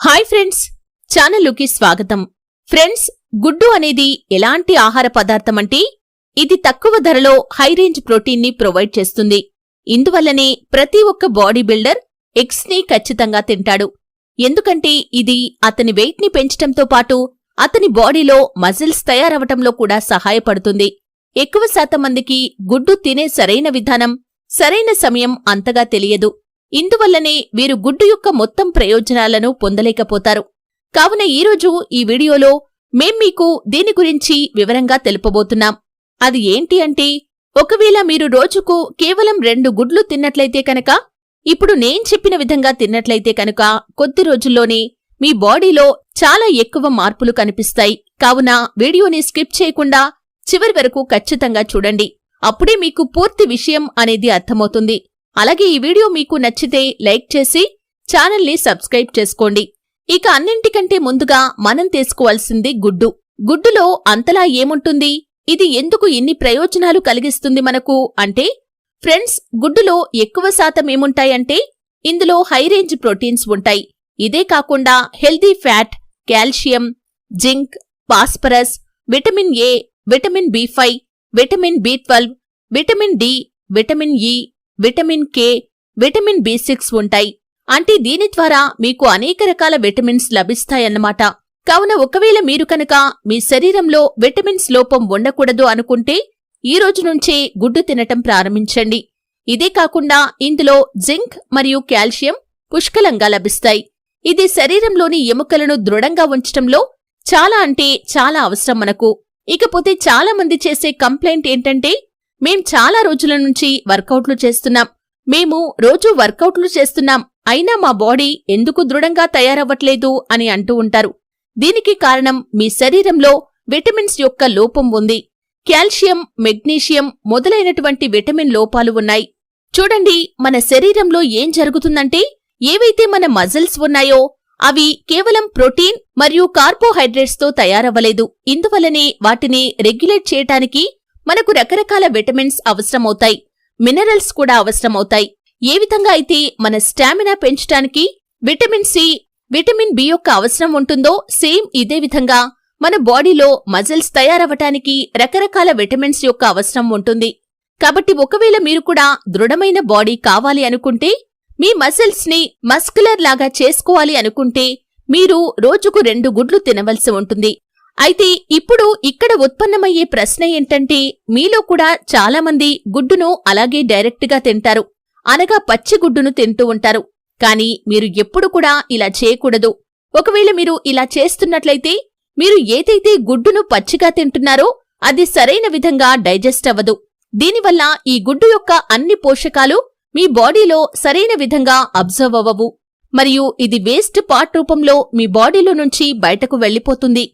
Hi friends ఛానల్లోకి స్వాగతం. Friends గుడ్డు అనేది ఎలాంటి ఆహార పదార్థం అంటే? ఇది తక్కువ ధరలో హై రేంజ్ ప్రోటీన్ని ప్రొవైడ్ చేస్తుంది. ఇందువల్లనే ప్రతి ఒక్క బాడీ బిల్డర్ ఎగ్స్ని ఖచ్చితంగా తింటాడు. ఎందుకంటే ఇది అతని వెయిట్ని పెంచటంతో పాటు అతని బాడీలో మజిల్స్ తయారవటంలో కూడా సహాయపడుతుంది. ఎక్కువ శాతం మందికి గుడ్డు తినే సరైన విధానం సరైన సమయం అంతగా తెలియదు. ఇందువల్లనే వీరు గుడ్డు యొక్క మొత్తం ప్రయోజనాలను పొందలేకపోతారు. కావున ఈరోజు ఈ వీడియోలో మేం మీకు దీని గురించి వివరంగా తెలుపబోతున్నాం. అది ఏంటి అంటే ఒకవేళ మీరు రోజుకు కేవలం రెండు గుడ్లు తిన్నట్లయితే కనుక ఇప్పుడు నేను చెప్పిన విధంగా తిన్నట్లయితే కనుక కొద్ది రోజుల్లోనే మీ బాడీలో చాలా ఎక్కువ మార్పులు కనిపిస్తాయి. కావున వీడియోని స్కిప్ చేయకుండా చివరి వరకు ఖచ్చితంగా చూడండి. అప్పుడే మీకు పూర్తి విషయం అనేది అర్థమవుతుంది. అలాగే ఈ వీడియో మీకు నచ్చితే లైక్ చేసి ఛానల్ని సబ్స్క్రైబ్ చేసుకోండి. ఇక అన్నింటికంటే ముందుగా మనం తీసుకోవాల్సింది గుడ్డు. గుడ్డులో అంతలా ఏముంటుంది? ఇది ఎందుకు ఇన్ని ప్రయోజనాలు కలిగిస్తుంది మనకు? అంటే ఫ్రెండ్స్ గుడ్డులో ఎక్కువ శాతం ఏముంటాయంటే ఇందులో హై రేంజ్ ప్రోటీన్స్ ఉంటాయి. ఇదే కాకుండా healthy fat calcium zinc phosphorus vitamin A vitamin B five vitamin B twelve vitamin D vitamin E vitamin K vitamin B six ఉంటాయి. అంటే దీని ద్వారా మీకు అనేక రకాల విటమిన్స్ లభిస్తాయన్నమాట. కావున ఒకవేళ మీరు కనుక మీ శరీరంలో విటమిన్స్ లోపం ఉండకూడదు అనుకుంటే ఈ రోజు నుంచే గుడ్డు తినటం ప్రారంభించండి. ఇదే కాకుండా ఇందులో జింక్ మరియు కాల్షియం పుష్కలంగా లభిస్తాయి. ఇది శరీరంలోని ఎముకలను దృఢంగా ఉంచటంలో చాలా అంటే చాలా అవసరం మనకు. ఇకపోతే చాలా మంది చేసే కంప్లైంట్ ఏంటంటే మేం చాలా రోజుల నుంచి వర్కౌట్లు చేస్తున్నాం. మేము రోజూ వర్కౌట్లు చేస్తున్నాం. అయినా మా బాడీ ఎందుకు దృఢంగా తయారవ్వట్లేదు అని అంటూ ఉంటారు. దీనికి కారణం మీ శరీరంలో విటమిన్స్ యొక్క లోపం ఉంది. కాల్షియం మెగ్నీషియం మొదలైనటువంటి విటమిన్ లోపాలు ఉన్నాయి. చూడండి మన శరీరంలో ఏం జరుగుతుందంటే ఏవైతే మన మజిల్స్ ఉన్నాయో అవి కేవలం ప్రోటీన్ మరియు కార్బోహైడ్రేట్స్తో తయారవ్వలేదు. ఇందువల్లనే వాటిని రెగ్యులేట్ చేయటానికి మనకు రకరకాల విటమిన్స్ అవసరమవుతాయి. మినరల్స్ కూడా అవసరమవుతాయి. ఏ విధంగా అయితే మన స్టామినా పెంచటానికి విటమిన్ సి విటమిన్ బి యొక్క అవసరం ఉంటుందో సేమ్ ఇదే విధంగా మన బాడీలో మజిల్స్ తయారవటానికి రకరకాల విటమిన్స్ యొక్క అవసరం ఉంటుంది. కాబట్టి ఒకవేళ మీరు కూడా దృఢమైన బాడీ కావాలి అనుకుంటే మీ మజిల్స్ని మస్కులర్ లాగా చేసుకోవాలి అనుకుంటే మీరు రోజుకు రెండు గుడ్లు తినవలసి ఉంటుంది. అయితే ఇప్పుడు ఇక్కడ ఉత్పన్నమయ్యే ప్రశ్న ఏంటంటే మీలో కూడా చాలా మంది గుడ్డును అలాగే డైరెక్ట్గా తింటారు. అనగా పచ్చి గుడ్డును తింటూ ఉంటారు. కానీ మీరు ఎప్పుడు కూడా ఇలా చేయకూడదు. ఒకవేళ మీరు ఇలా చేస్తున్నట్లయితే మీరు ఏదైతే గుడ్డును పచ్చిగా తింటున్నారో అది సరైన విధంగా డైజెస్ట్ అవ్వదు. దీనివల్ల ఈ గుడ్డు యొక్క అన్ని పోషకాలు మీ బాడీలో సరైన విధంగా అబ్జర్వ్ అవ్వవు. మరియు ఇది వేస్ట్ పార్ట్ రూపంలో మీ బాడీలో నుంచి బయటకు వెళ్ళిపోతుంది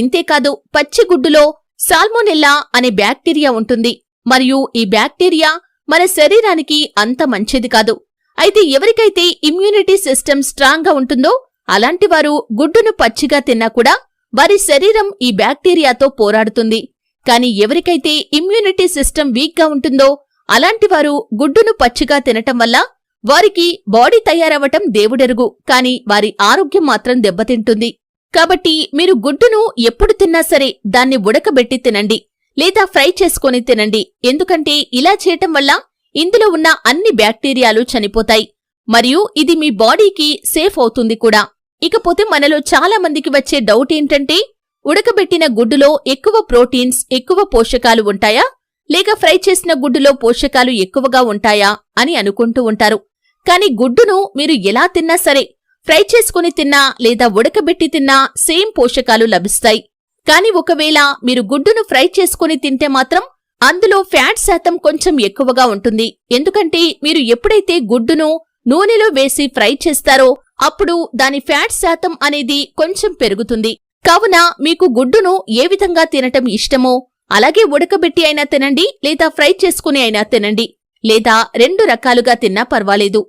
ఇంతేకాదు పచ్చిగుడ్డులో సాల్మోనెల్లా అనే బ్యాక్టీరియా ఉంటుంది. మరియు ఈ బ్యాక్టీరియా మన శరీరానికి అంత మంచిది కాదు. అయితే ఎవరికైతే ఇమ్యూనిటీ సిస్టమ్ స్ట్రాంగ్గా ఉంటుందో అలాంటి వారు గుడ్డును పచ్చిగా తిన్నా కూడా వారి శరీరం ఈ బ్యాక్టీరియాతో పోరాడుతుంది. కాని ఎవరికైతే ఇమ్యూనిటీ సిస్టమ్ వీక్గా ఉంటుందో అలాంటి వారు గుడ్డును పచ్చిగా తినటం వల్ల వారికి బాడీ తయారవటం దేవుడెరుగు. కాని వారి ఆరోగ్యం మాత్రం దెబ్బతింటుంది. కాబట్టి మీరు గుడ్డును ఎప్పుడు తిన్నా సరే దాన్ని ఉడకబెట్టి తినండి లేదా ఫ్రై చేసుకొని తినండి. ఎందుకంటే ఇలా చేయటం వల్ల ఇందులో ఉన్న అన్ని బ్యాక్టీరియాలు చనిపోతాయి. మరియు ఇది మీ బాడీకి సేఫ్ అవుతుంది కూడా. ఇకపోతే మనలో చాలా మందికి వచ్చే డౌట్ ఏంటంటే ఉడకబెట్టిన గుడ్డులో ఎక్కువ ప్రోటీన్స్ ఎక్కువ పోషకాలు ఉంటాయా? లేక ఫ్రై చేసిన గుడ్డులో పోషకాలు ఎక్కువగా ఉంటాయా? అని అనుకుంటూ ఉంటారు. కాని గుడ్డును మీరు ఎలా తిన్నా సరే ఫ్రై చేసుకుని తిన్నా లేదా ఉడకబెట్టి తిన్నా సేమ్ పోషకాలు లభిస్తాయి. కాని ఒకవేళ మీరు గుడ్డును ఫ్రై చేసుకుని తింటే మాత్రం అందులో ఫ్యాట్ శాతం కొంచెం ఎక్కువగా ఉంటుంది. ఎందుకంటే మీరు ఎప్పుడైతే గుడ్డును నూనెలో వేసి ఫ్రై చేస్తారో అప్పుడు దాని ఫ్యాట్ శాతం అనేది కొంచెం పెరుగుతుంది. కావున మీకు గుడ్డును ఏ విధంగా తినటం ఇష్టమో అలాగే ఉడకబెట్టి అయినా తినండి లేదా ఫ్రై చేసుకుని అయినా తినండి. లేదా రెండు రకాలుగా తిన్నా పర్వాలేదు.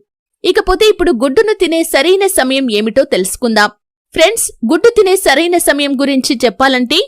ఇకపోతే ఇప్పుడు గుడ్డును తినే సరైన సమయం ఏమిటో తెలుసుకుందాం. ఫ్రెండ్స్ గుడ్డు తినే సరైన సమయం గురించి చెప్పాలంటే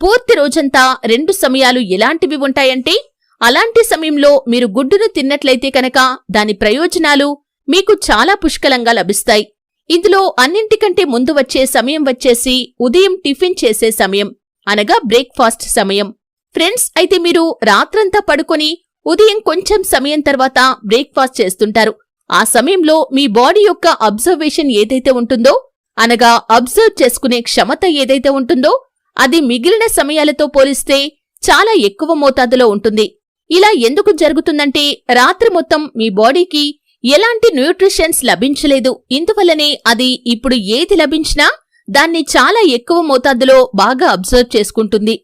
పూర్తి రోజంతా రెండు సమయాలు ఎలాంటివి ఉంటాయంటే అలాంటి సమయంలో మీరు గుడ్డును తిన్నట్లయితే కనుక దాని ప్రయోజనాలు మీకు చాలా పుష్కలంగా లభిస్తాయి. ఇందులో అన్నింటికంటే ముందు వచ్చే సమయం వచ్చేసి ఉదయం టిఫిన్ చేసే సమయం అనగా బ్రేక్ఫాస్ట్ సమయం. ఫ్రెండ్స్ అయితే మీరు రాత్రంతా పడుకొని ఉదయం కొంచెం సమయం తర్వాత బ్రేక్ఫాస్ట్ చేస్తుంటారు. ఆ సమయంలో మీ బాడీ యొక్క అబ్జర్వేషన్ ఏదైతే ఉంటుందో అనగా అబ్జర్వ్ చేసుకునే క్షమత ఏదైతే ఉంటుందో అది మిగిలిన సమయాలతో పోలిస్తే చాలా ఎక్కువ మోతాదులో ఉంటుంది. ఇలా ఎందుకు జరుగుతుందంటే రాత్రి మొత్తం మీ బాడీకి ఎలాంటి న్యూట్రిషన్స్ లభించలేదు. ఇందువల్లనే అది ఇప్పుడు ఏది లభించినా దాన్ని చాలా ఎక్కువ మోతాదులో బాగా అబ్జర్వ్ చేసుకుంటుంది.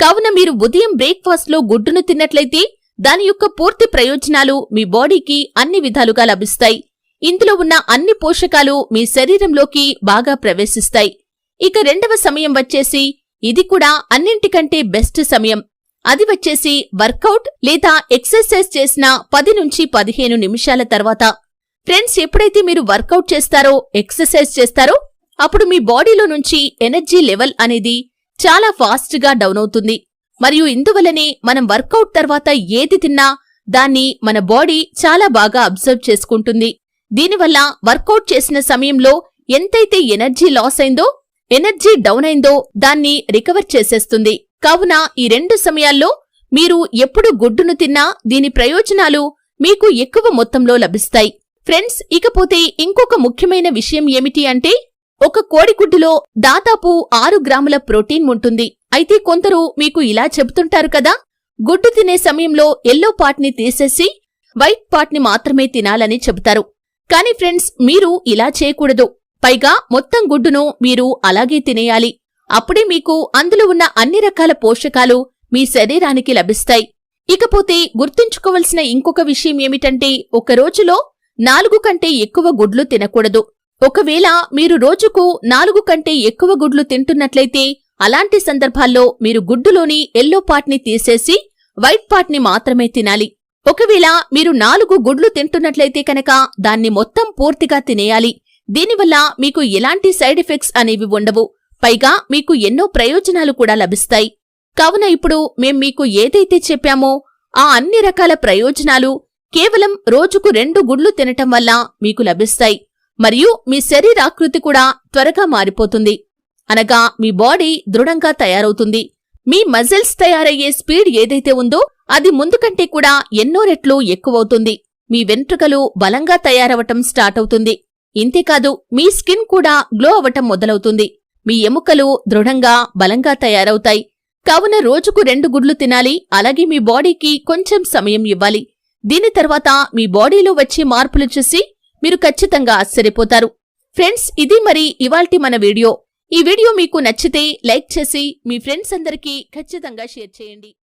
కావున మీరు ఉదయం బ్రేక్ఫాస్ట్లో గుడ్డును తిన్నట్లయితే దాని యొక్క పూర్తి ప్రయోజనాలు మీ బాడీకి అన్ని విధాలుగా లభిస్తాయి. ఇందులో ఉన్న అన్ని పోషకాలు మీ శరీరంలోకి బాగా ప్రవేశిస్తాయి. ఇక రెండవ సమయం వచ్చేసి ఇది కూడా అన్నింటికంటే బెస్ట్ సమయం. అది వచ్చేసి వర్కౌట్ లేదా ఎక్సర్సైజ్ చేసిన పది నుంచి పదిహేను నిమిషాల తర్వాత. ఫ్రెండ్స్ ఎప్పుడైతే మీరు వర్కౌట్ చేస్తారో ఎక్సర్సైజ్ చేస్తారో అప్పుడు మీ బాడీలో నుంచి ఎనర్జీ లెవెల్ అనేది చాలా ఫాస్ట్గా డౌన్ అవుతుంది. మరియు ఇందువలనే మనం వర్కౌట్ తర్వాత ఏది తిన్నా దాన్ని మన బాడీ చాలా బాగా అబ్జర్వ్ చేసుకుంటుంది. దీనివల్ల వర్కౌట్ చేసిన సమయంలో ఎంతైతే ఎనర్జీ లాస్ అయిందో ఎనర్జీ డౌన్ అయిందో దాన్ని రికవర్ చేసేస్తుంది. కావున ఈ రెండు సమయాల్లో మీరు ఎప్పుడు గుడ్డును తిన్నా దీని ప్రయోజనాలు మీకు ఎక్కువ మొత్తంలో లభిస్తాయి. ఫ్రెండ్స్ ఇకపోతే ఇంకొక ముఖ్యమైన విషయం ఏమిటి అంటే ఒక కోడిగుడ్డులో దాదాపు ఆరు గ్రాముల ప్రోటీన్ ఉంటుంది. అయితే కొందరు మీకు ఇలా చెబుతుంటారు కదా గుడ్డు తినే సమయంలో ఎల్లో పార్ట్ని తీసేసి వైట్ పార్ట్ని మాత్రమే తినాలని చెబుతారు. కానీ ఫ్రెండ్స్ మీరు ఇలా చేయకూడదు. పైగా మొత్తం గుడ్డును మీరు అలాగే తినేయాలి. అప్పుడే మీకు అందులో ఉన్న అన్ని రకాల పోషకాలు మీ శరీరానికి లభిస్తాయి. ఇకపోతే గుర్తుంచుకోవలసిన ఇంకొక విషయం ఏమిటంటే ఒక రోజులో నాలుగు కంటే ఎక్కువ గుడ్లు తినకూడదు. ఒకవేళ మీరు రోజుకు నాలుగు కంటే ఎక్కువ గుడ్లు తింటున్నట్లయితే అలాంటి సందర్భాల్లో మీరు గుడ్డులోని ఎల్లో పార్ట్ని తీసేసి వైట్ పార్ట్ని మాత్రమే తినాలి. ఒకవేళ మీరు నాలుగు గుడ్లు తింటున్నట్లయితే కనుక దాన్ని మొత్తం పూర్తిగా తినేయాలి. దీనివల్ల మీకు ఎలాంటి సైడ్ ఎఫెక్ట్స్ అనేవి ఉండవు. పైగా మీకు ఎన్నో ప్రయోజనాలు కూడా లభిస్తాయి. కావున ఇప్పుడు మేం మీకు ఏదైతే చెప్పామో ఆ అన్ని రకాల ప్రయోజనాలు కేవలం రోజుకు రెండు గుడ్లు తినటం వల్ల మీకు లభిస్తాయి. మరియు మీ శరీరాకృతి కూడా త్వరగా మారిపోతుంది. అనగా మీ బాడీ దృఢంగా తయారవుతుంది. మీ మజిల్స్ తయారయ్యే స్పీడ్ ఏదైతే ఉందో అది ముందు కంటే కూడా ఎన్నో రెట్లు ఎక్కువవుతుంది. మీ వెంట్రుకలు బలంగా తయారవటం స్టార్ట్ అవుతుంది ఇంతేకాదు మీ స్కిన్ కూడా గ్లో అవటం మొదలవుతుంది. మీ ఎముకలు దృఢంగా బలంగా తయారవుతాయి. కావున రోజుకు రెండు గుడ్లు తినాలి అలాగే మీ బాడీకి కొంచెం సమయం ఇవ్వాలి. దీని తర్వాత మీ బాడీలో వచ్చే మార్పులు చూసి మీరు ఖచ్చితంగా ఆశ్చర్యపోతారు. ఫ్రెండ్స్ ఇది మరి ఇవాల్టి మన వీడియో. ఈ వీడియో మీకు నచ్చితే లైక్ చేసి మీ ఫ్రెండ్స్ అందరికీ ఖచ్చితంగా షేర్ చేయండి.